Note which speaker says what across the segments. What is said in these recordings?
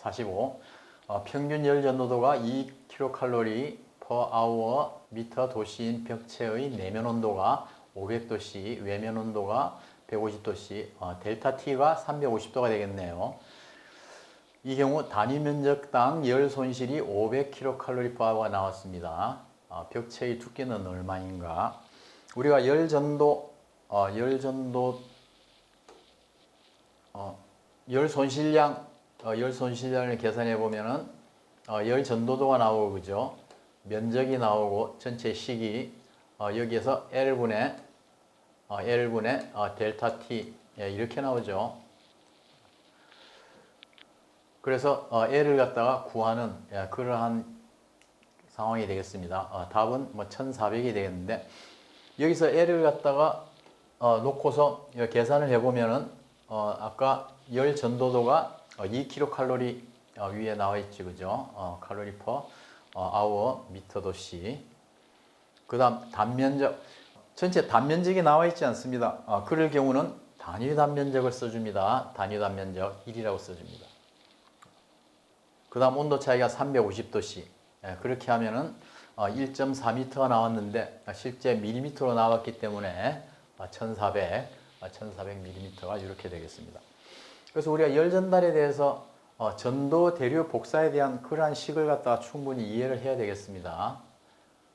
Speaker 1: 45. 어, 평균 열 전도도가 2kcal per hour 미터 도시인 벽체의 내면 온도가 500도씨, 외면 온도가 150도씨, 어, 델타 T가 350도가 되겠네요. 이 경우 단위 면적당 열 손실이 500kcal per hour가 나왔습니다. 어, 벽체의 두께는 얼마인가? 우리가 열 전도, 어, 열 전도, 어, 열 손실량, 어, 열 손실량을 계산해 보면은 어, 열 전도도가 나오고 그죠? 면적이 나오고 전체 식이 어, 여기에서 L분의 어, L분의 어, 델타 T 예, 이렇게 나오죠. 그래서 어, L을 갖다가 구하는 예, 그러한 상황이 되겠습니다. 어, 답은 뭐 1400이 되겠는데 여기서 L을 갖다가 어, 놓고서 계산을 해보면은 어, 아까 열 전도도가 어, 2kcal 어, 위에 나와 있지 그죠? 어, 칼로리 퍼 어, 아워 미터 도시. 그다음 단면적 전체 단면적이 나와 있지 않습니다. 어, 그럴 경우는 단위 단면적을 써줍니다. 단위 단면적 1이라고 써줍니다. 그 다음 온도 차이가 350도씨. 예, 그렇게 하면은 어, 1.4m가 나왔는데 아, 실제 밀리미터로 나왔기 때문에 아, 1,400, 아, 1,400mm가 이렇게 되겠습니다. 그래서 우리가 열 전달에 대해서 어, 전도 대류 복사에 대한 그러한 식을 갖다가 충분히 이해를 해야 되겠습니다.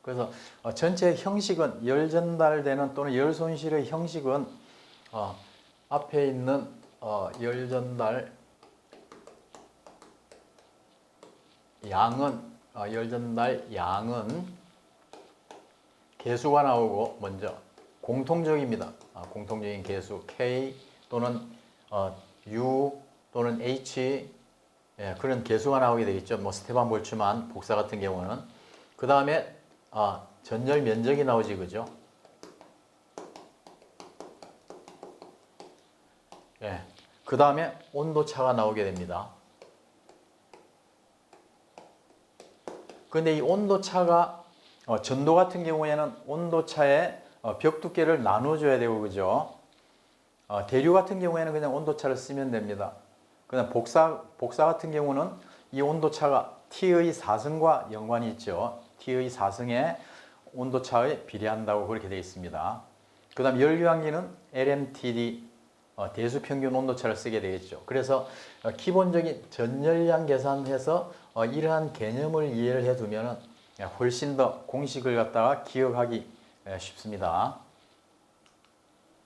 Speaker 1: 그래서 어, 전체 형식은 열 전달되는 또는 열 손실의 형식은 어, 앞에 있는 어, 열 전달 양은 어, 열 전달 양은 개수가 나오고 먼저 공통적입니다. 아, 공통적인 개수 K 또는 어, U 또는 H 예, 그런 개수가 나오게 되겠죠. 뭐 스테반 볼츠만 복사 같은 경우는 그 다음에 아, 전열 면적이 나오지 그죠? 예, 그 다음에 온도 차가 나오게 됩니다. 근데 이 온도 차가 어, 전도 같은 경우에는 온도 차의 어, 벽 두께를 나눠줘야 되고 그죠? 어, 대류 같은 경우에는 그냥 온도 차를 쓰면 됩니다. 그냥 복사 복사 같은 경우는 이 온도 차가 T의 4승과 연관이 있죠. T의 4승에 온도 차에 비례한다고 그렇게 되어 있습니다. 그 다음 열유한기는 LMTD 어, 대수 평균 온도차를 쓰게 되겠죠. 그래서 어, 기본적인 전열량 계산해서 어, 이러한 개념을 이해를 해두면 훨씬 더 공식을 갖다가 기억하기 에, 쉽습니다.